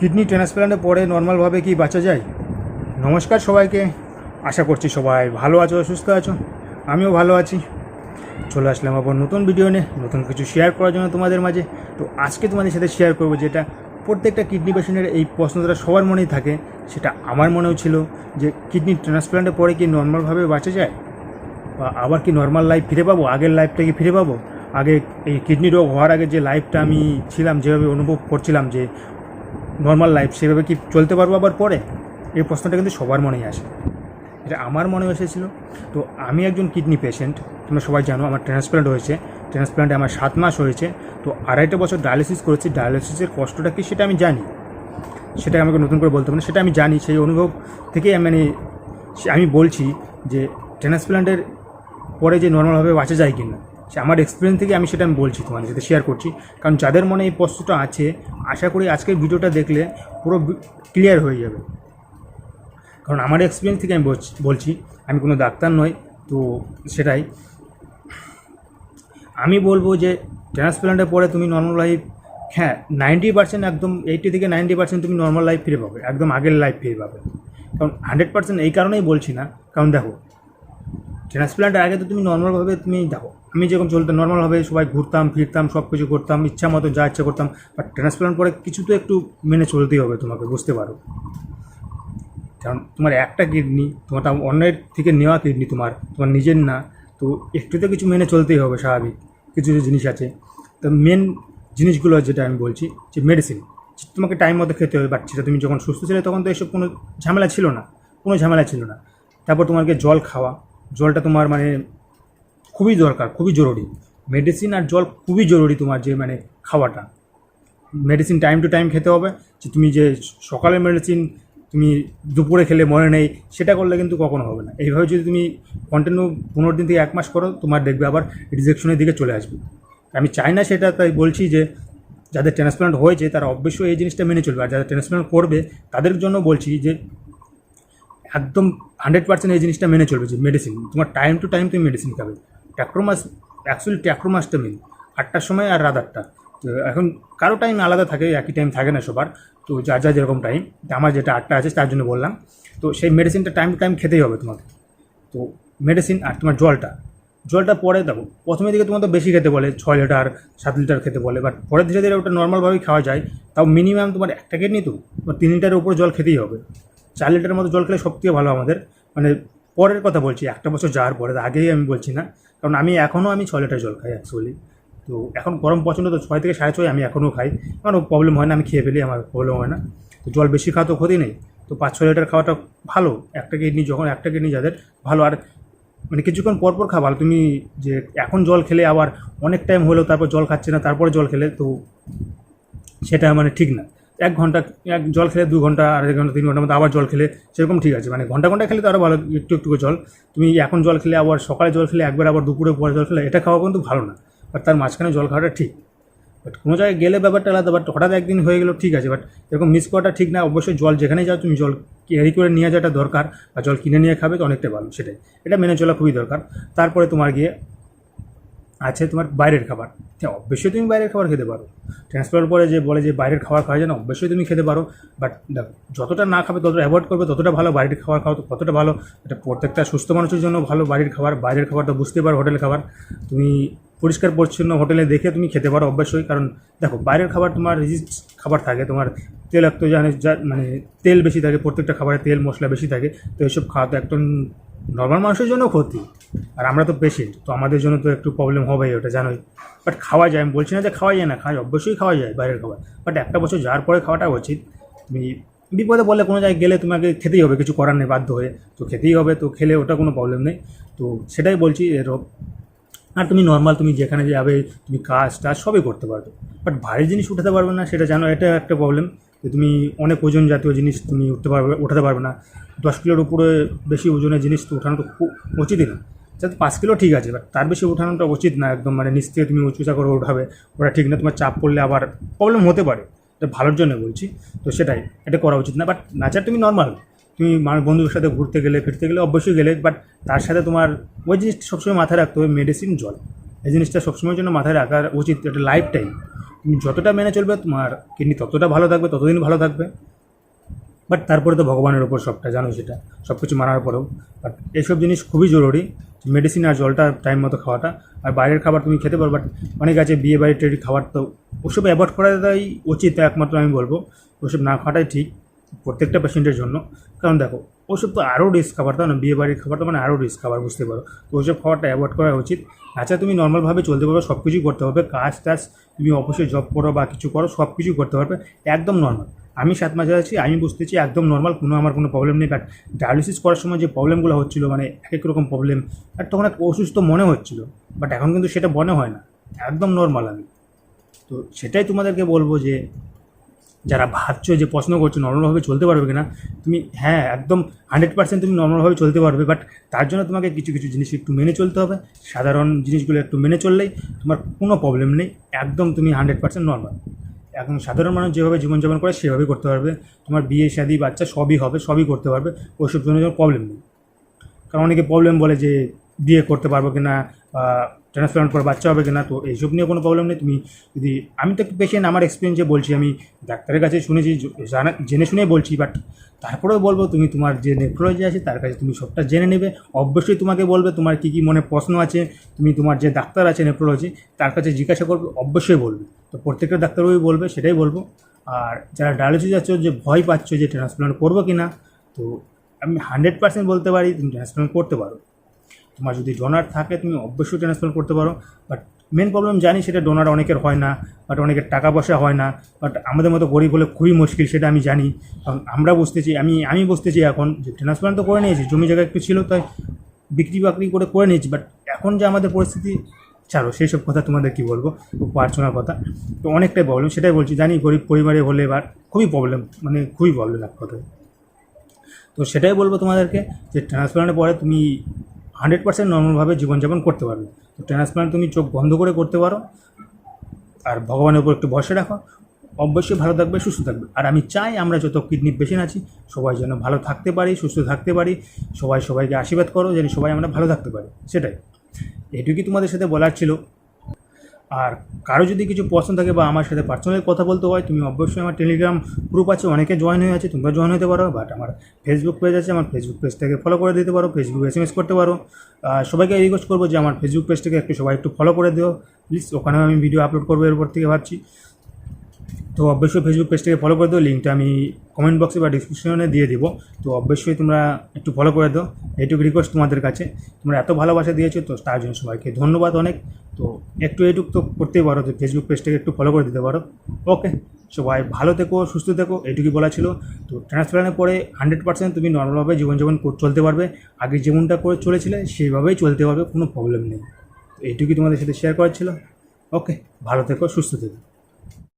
Kidney ট্রান্সপ্লান্টের পরে নর্মালভাবে কি বাঁচা যায়? নমস্কার সবাইকে। আশা করছি সবাই ভালো আছো, সুস্থ আছো। আমিও ভালো আছি। চলে আসলাম আবার নতুন ভিডিও নিয়ে, নতুন কিছু শেয়ার করার জন্য তোমাদের মাঝে। তো আজকে তোমাদের সাথে শেয়ার করব যেটা প্রত্যেকটা কিডনি পেশেন্টের এই প্রশ্নটা সবার মনেই থাকে। সেটা আমার মনেও ছিল যে কিডনি ট্রান্সপ্লান্টের পরে কি নর্মালভাবে বাঁচা যায়? বা আবার কি নর্মাল লাইফ ফিরে পাবো? আগের লাইফটা কি ফিরে পাবো? আগে এই কিডনি রোগ হওয়ার আগে যে লাইফটা আমি ছিলাম, যেভাবে অনুভব করছিলাম যে নর্মাল লাইফ সেভাবে কি চলতে পারব আবার পরে? এই প্রশ্নটা কিন্তু সবার মনেই আসে। এটা আমার মনে এসেছিল। তো আমি একজন কিডনি পেশেন্ট তোমরা সবাই জানো আমার ট্রান্সপ্লান্ট হয়েছে। ট্রান্সপ্লান্টে আমার সাত মাস হয়েছে। তো আড়াইটা বছর ডায়ালিসিস করেছি। ডায়ালিসিসের কষ্টটা কি সেটা আমি জানি। সেটা আমাকে নতুন করে বলতে হবে সেটা আমি জানি। সেই অনুভব থেকেই মানে আমি বলছি যে ট্রান্সপ্লান্টের পরে যে নর্মালভাবে বাঁচা যায় কি না সে আমার এক্সপিরিয়েন্স থেকে আমি সেটা আমি বলছি তোমাদের সাথে শেয়ার করছি। কারণ যাদের মনে এই প্রশ্নটা আছে, আশা করি আজকের ভিডিওটা দেখলে পুরো ক্লিয়ার হয়ে যাবে। কারণ আমার এক্সপিরিয়েন্স থেকে আমি বলছি- আমি কোনো ডাক্তার নই, তো সেটাই। আমি বলব যে ট্রান্সপ্লান্টের পরে তুমি নর্মাল লাইফ হ্যাঁ নাইনটি পার্সেন্ট একদম এইটি থেকে নাইনটি পার্সেন্ট তুমি নর্মাল লাইফ ফিরে পাবে, একদম আগের লাইফ ফিরে পাবে। কারণ হান্ড্রেড পার্সেন্ট এই কারণেই বলছি না, কারণ দেখো ট্রান্সপ্লান্টের আগে তো তুমি নর্মালভাবে তুমি দেখো আমি যেরকম চলতাম নর্মালভাবে সবাই ঘুরতাম, ফিরতাম সব কিছু করতাম, ইচ্ছা মতো যা ইচ্ছা করতাম বাট ট্রান্সপ্লান্ট পরে কিছু তো একটু মেনে চলতেই হবে তোমাকে, বুঝতে পারো। কারণ তোমার একটা কিডনি, তোমার অন্যের থেকে নেওয়া কিডনি তোমার তোমার নিজের না, তো একটু তো কিছু মেনে চলতেই হবে স্বাভাবিক, কিছু কিছু জিনিস আছে। তো মেন জিনিসগুলো যেটা আমি বলছি, যে মেডিসিন তোমাকে টাইম মতো খেতে হবে বাট সেটা তুমি যখন সুস্থ ছিলে তখন তো এসব কোনো ঝামেলা ছিল না, কোনো ঝামেলা ছিল না। তারপর তোমাকে জল খাওয়া, জলটা তোমার মানে খুবই দরকার, খুবই জরুরি। মেডিসিন আর জল খুবই জরুরি তোমার যে মানে খাওয়াটা। মেডিসিন টাইম টু টাইম খেতে হবে, যে তুমি যে সকালের মেডিসিন তুমি দুপুরে খেলে মনে নেই, সেটা করলে কিন্তু কখনো হবে না। এইভাবে যদি তুমি কন্টিনিউ পনেরো দিন থেকে এক মাস করো, তোমার দেখবে আবার রিজেকশনের দিকে চলে আসবে। আমি চাই না সেটা, তাই বলছি যে, যাদের ট্রান্সপ্লান্ট হয়েছে, তারা অবশ্যই এই জিনিসটা মেনে চলবে। আর যারা ট্রান্সপ্লান্ট করবে, তাদের জন্য বলছি যে, একদম হান্ড্রেড পার্সেন্ট এই জিনিসটা মেনে চলবে যে মেডিসিন তোমার টাইম টু টাইম তুমি মেডিসিন খাবে। ট্যাক্রোমাস অ্যাকচুয়ালি ট্যাক্রোমাসটা মেন আটটার সময় আর রাত আটটা। তো এখন কারও টাইম আলাদা থাকে, একই টাইম থাকে না সবার। তো যার যার যেরকম টাইম আমার যেটা আটটা আছে তার জন্য বললাম। তো সেই মেডিসিনটা টাইম টু টাইম খেতেই হবে তোমাকে। তো মেডিসিন আর তোমার জলটা। জলটা পরে দেখো, প্রথমে দিকে তোমার তো বেশি খেতে বলে, ছয় লিটার, সাত লিটার খেতে বলে বাট পরে ধীরে ধীরে ওটা নর্মালভাবেই খাওয়া যায়, তাও মিনিমাম তোমার একটা কিডনি তো, তোমার তিন লিটারের উপর জল খেতেই হবে। চার লিটারের মতো জল খেলে সবথেকে ভালো আমাদের। মানে পরের কথা বলছি, একটা বছর যাওয়ার পরে, আগেই আমি বলছি না কারণ আমি এখনও আমি ছ লিটার জল খাই অ্যাকচুয়ালি তো এখন গরম পছন্দ তো ছয় থেকে সাড়ে ছয় আমি এখনও খাই। আমার প্রবলেম হয় না, আমি খেয়ে ফেলি, আমার প্রবলেম হয় না। তো জল বেশি খাওয়া তো ক্ষতি নেই। তো পাঁচ ছ লিটার খাওয়াটা ভালো। একটা কিডনি যখন, একটা কিডনি যাদের ভালো। আর মানে কিছুক্ষণ পর পর খাওয়া ভালো। তুমি যে এখন জল খেলে আবার অনেক টাইম হলেও তারপর জল খাচ্ছে না, তারপরে জল খেলে, তো সেটা মানে ঠিক না। এক ঘণ্টা, এক জল খেলে দু ঘণ্টা, আড়াই ঘণ্টা, তিন ঘণ্টার মধ্যে আবার জল খেলে, সেরকম ঠিক আছে। মানে ঘণ্টা ঘণ্টা খেলে তো আরও ভালো, একটু একটু জল। তুমি এখন জল খেলে, আবার সকালে জল খেলে, একবার আবার দুপুরে, পরে জল খেলে, এটা খাওয়া কিন্তু ভালো না। বাট তার মাঝখানে জল খাওয়াটা ঠিক। বাট কোনো জায়গায় গেলে ব্যাপারটা আলাদা বাট হঠাৎ একদিন হয়ে গেলো, ঠিক আছে। বাট এরকম মিস করাটা ঠিক না। অবশ্যই জল যেখানেই যাও, তুমি জল ক্যারি করে নিয়ে যাওয়াটা দরকার বা জল কিনে নিয়ে খাবে তো অনেকটা ভালো, সেটাই। এটা মেনে চলা খুবই দরকার। তারপরে তোমার গিয়ে আছে তোমার বাইরের খাবার। হ্যাঁ অবশ্যই তুমি বাইরের খাবার খেতে পারো। ট্রান্সফার পরে যে বলে যে বাইরের খাবার খাওয়া যায় না অবশ্যই তুমি খেতে পারো। বাট দেখো, যতটা না খাবে, ততটা অ্যাভয়েড করবে, ততটা ভালো বাইরের খাবার খাওয়া তো কতটা ভালো। এটা প্রত্যেকটা সুস্থ মানুষের জন্য ভালো বাড়ির খাবার, বাইরের খাবার তো বুঝতে পারো হোটেলের খাবার। তুমি পরিষ্কার, পরিচ্ছন্ন হোটেলে দেখে তুমি খেতে পারো অবশ্যই। কারণ দেখো, বাইরের খাবার তোমার রিজিস্ট খাবার থাকে, তোমার তেলাক্ত জানে যা মানে তেল বেশি থাকে, প্রত্যেকটা খাবারে তেল মশলা বেশি থাকে। তো এইসব খাওয়া তো একদম নর্মাল মানুষের জন্য ক্ষতি। আর আমরা তো পেশেন্ট তো আমাদের জন্য তো একটু প্রবলেম হবেই, ওটা জানোই। বাট খাওয়া যায়, আমি বলছি না যে খাওয়া যায় না খাওয়া অবশ্যই খাওয়া যায় বাইরের খাবার। বাট একটা বছর যাওয়ার পরে খাওয়াটা উচিত। তুমি বিপদে বললে কোনো জায়গায় গেলে তোমাকে খেতেই হবে, কিছু করার নেই, বাধ্য হয়ে। তো খেতেই হবে, তো খেলে ওটা কোনো প্রবলেম নেই। তো সেটাই বলছি আর তুমি নর্মাল তুমি যেখানে যাবে, তুমি কাজ টাজ সবই করতে পারবে। বাট ভারী জিনিস উঠাতে পারবে না, সেটা জানো, এটা একটা প্রবলেম যে তুমি অনেক ওজন জাতীয় জিনিস তুমি উঠতে পারবে, উঠাতে পারবে না। দশ কিলোর উপরে বেশি ওজনের জিনিস তো উঠানো তো উচিতই না। যাতে পাঁচ কিলো ঠিক আছে বাট তার বেশি উঠানোটা উচিত না একদম মানে নিচ থেকে তুমি উঁচুচা করে উঠাবে ওটা ঠিক না, তোমার চাপ পড়লে আবার প্রবলেম হতে পারে। এটা ভালোর জন্য বলছি, তো সেটাই, এটা করা উচিত না বাট নাচার তুমি নর্মাল তুমি বন্ধুদের সাথে ঘুরতে গেলে, ফিরতে গেলে অবশ্যই গেলে বাট তার সাথে তোমার ওই জিনিসটা সবসময় মাথায় রাখতে হবে মেডিসিন জল। এই জিনিসটা সবসময়ের জন্য মাথায় রাখা উচিত, এটা লাইফ টাইম তুমি যতটা মেনে চলবে, তোমার কিডনি ততটা ভালো থাকবে, ততদিন ভালো থাকবে। বাট তারপরে তো ভগবানের ওপর সবটা জানো সেটা। সব কিছু মানার পরেও। বাট এইসব জিনিস খুবই জরুরি। মেডিসিন আর জলটা টাইম মতো খাওয়াটা। আর বাইরের খাবার তুমি খেতে পারো বাট অনেক আছে বিয়ে বাড়ি টেরি খাবার তো ওসব অ্যাভয়েড করাটাই উচিত, একমাত্র আমি বলব। ওসব না খাওয়াটাই ঠিক প্রত্যেকটা পেশেন্টের জন্য। কারণ দেখো, ওসব তো আরও রিস্ক খাবার, তাই না? বিয়ে বাড়ির খাবারটা মানে আরও রিস্ক খাবার, বুঝতে পারো। তো ওসব খাবারটা অ্যাভয়েড করা উচিত। আচ্ছা তুমি নর্মালভাবে চলতে পারবে সব কিছুই করতে হবে কাজ টাজ তুমি অবশ্যই জব করো বা কিছু করো সব কিছুই করতে পারবে। একদম নর্মাল আমি সাত মাসে আছি, আমি বুঝতেছি একদম নর্মাল কোনো আমার কোনো প্রবলেম নেই বাট ডায়ালিসিস করার সময় যে প্রবলেমগুলো হচ্ছিল মানে এক এক রকম প্রবলেম আর তখন এক অসুস্থ মনে হচ্ছিল বাট এখন কিন্তু সেটা মনে হয় না, একদম নর্মাল আমি। তো সেটাই তোমাদেরকে বলব যে, যারা ভাবছ যে প্রশ্ন করছ নর্মালভাবে চলতে পারবে কিনা, তুমি হ্যাঁ একদম হান্ড্রেড পার্সেন্ট তুমি নর্মালভাবে চলতে পারবে বাট তার জন্য তোমাকে কিছু কিছু জিনিস একটু মেনে চলতে হবে, সাধারণ জিনিসগুলো একটু মেনে চললেই তোমার কোনো প্রবলেম নেই, একদম তুমি হান্ড্রেড পার্সেন্ট নর্মাল এখন সাধারণ মানুষ যেভাবে জীবনযাপন করে সেভাবেই করতে পারবে। তোমার বিয়ে, শাদি, বাচ্চা সবই হবে, সবই করতে পারবে। ওইসব জন্য প্রবলেম নেই। কারণ অনেকে প্রবলেম বলে যে, বিয়ে করতে পারব কিনা বা ট্রান্সপ্লান্ট পর বাচ্চা হবে কিনা, তো এইসব নিয়ে কোনো প্রবলেম নেই। তুমি যদি, আমি তো পেশেন্ট আমার এক্সপিরিয়েন্সে বলছি, আমি ডাক্তারের কাছে শুনেছি জানা, জেনে শুনেই বলছি বাট তারপরেও বলব তুমি তোমার যে নেফ্রোলজি আছে, তার কাছে তুমি সবটা জেনে নেবে। অবশ্যই তোমাকে বলবে তোমার কী কী মনে প্রশ্ন আছে। তুমি তোমার যে ডাক্তার আছে নেফ্রোলজি তার কাছে জিজ্ঞাসা করবে, অবশ্যই বলবে। তো প্রত্যেকটা ডাক্তারবাবুই বলবে, সেটাই বলব। আর যারা ডায়ালিসিস আছো, যে ভয় পাচ্ছ যে ট্রান্সপ্লান্ট করব কি না তো আমি হান্ড্রেড পার্সেন্ট বলতে পারি, তুমি ট্রান্সপ্লান্ট করতে পারো। তোমার যদি ডোনার থাকে, তুমি অবশ্যই ট্রান্সফার করতে পারো। বাট মেন প্রবলেম জানি, সেটা ডোনার অনেকের হয় না বাট অনেকের টাকা পয়সা হয় না। বাট আমাদের মতো গরিব হলে খুবই মুশকিল, সেটা আমি জানি। কারণ আমরা বুঝতেছি, আমি আমি বুঝতেছি এখন যে ট্রান্সপ্লান্ট তো করে নিয়েছি, জমি জায়গা একটু ছিল, তাই বিক্রি বাকরি করে করে নিয়েছি। বাট এখন যে আমাদের পরিস্থিতি ছাড়ো সেই সব কথা তোমাদের কী বলব? পার্সোনাল কথা। তো অনেকটাই প্রবলেম সেটাই বলছি, জানি গরিব পরিবারে হলে এবার খুবই প্রবলেম মানে খুবই প্রবলেম এক কথায়। তো সেটাই বলব তোমাদেরকে যে ট্রান্সপ্লান্টের পরে তুমি হান্ড্রেড পার্সেন্ট নর্মালভাবে জীবনযাপন করতে পারবে। তো ট্রান্সপ্লান্ট তুমি চোখ বন্ধ করে করতে পারো, আর ভগবানের উপর একটু ভরসা রাখো। অবশ্যই ভালো থাকবে, সুস্থ থাকবে। আর আমি চাই আমরা যত কিডনি পেশেন্ট আছি, সবাই যেন ভালো থাকতে পারি, সুস্থ থাকতে পারি, সবাই সবাইকে আশীর্বাদ করো, যেন সবাই আমরা ভালো থাকতে পারি। সেটাই। এটুকুই তোমাদের সাথে বলার ছিল? আর কারও যদি কিছু পছন্দ থাকে বা আমার সাথে পার্সোনালি কথা বলতে হয়, তুমি অবশ্যই আমার টেলিগ্রাম গ্রুপ আছে, অনেকে জয়েন হয়ে আছে, তোমরা জয়েন হতে পারো বাট আমার ফেসবুক পেজ আছে, আমার ফেসবুক পেজটাকে ফলো করে দিতে পারো ফেসবুক এস এম এস করতে পারো। সবাইকে রিকোয়েস্ট করব যে আমার ফেসবুক পেজটাকে একটু সবাই একটু ফলো করে দিও। প্লিজ ওখানেও আমি ভিডিও আপলোড করব, এরপর থেকে ভাবছি। তো অবশ্যই ফেসবুক পেজটাকে ফলো করে দিও লিঙ্কটা আমি কমেন্ট বক্সে বা ডিসক্রিপশনে দিয়ে দিব। তো অবশ্যই তোমরা একটু ফলো করে দাও, এইটুকু রিকোয়েস্ট তোমাদের কাছে। তোমরা এত ভালোবাসা দিয়েছ তো, তার জন্য সবাইকে ধন্যবাদ অনেক। তো একটু এইটুক তো করতেই পারো, তো ফেসবুক পেজটাকে একটু ফলো করে দিতে পারো। ওকে সবাই ভালো থেকো, সুস্থ থেকো, এইটুকুই বলা ছিল। তো ট্রান্সপ্লান্টের পরে হান্ড্রেড পার্সেন্ট তুমি নর্মালভাবে জীবনযাপন চলতে পারবে। আগে যেমনটা করে চলেছিলে, সেইভাবেই চলতে পারবে কোনো প্রবলেম নেই। এইটুকুই তোমাদের সাথে শেয়ার করার ছিল। ওকে ভালো থেকো, সুস্থ থেকো।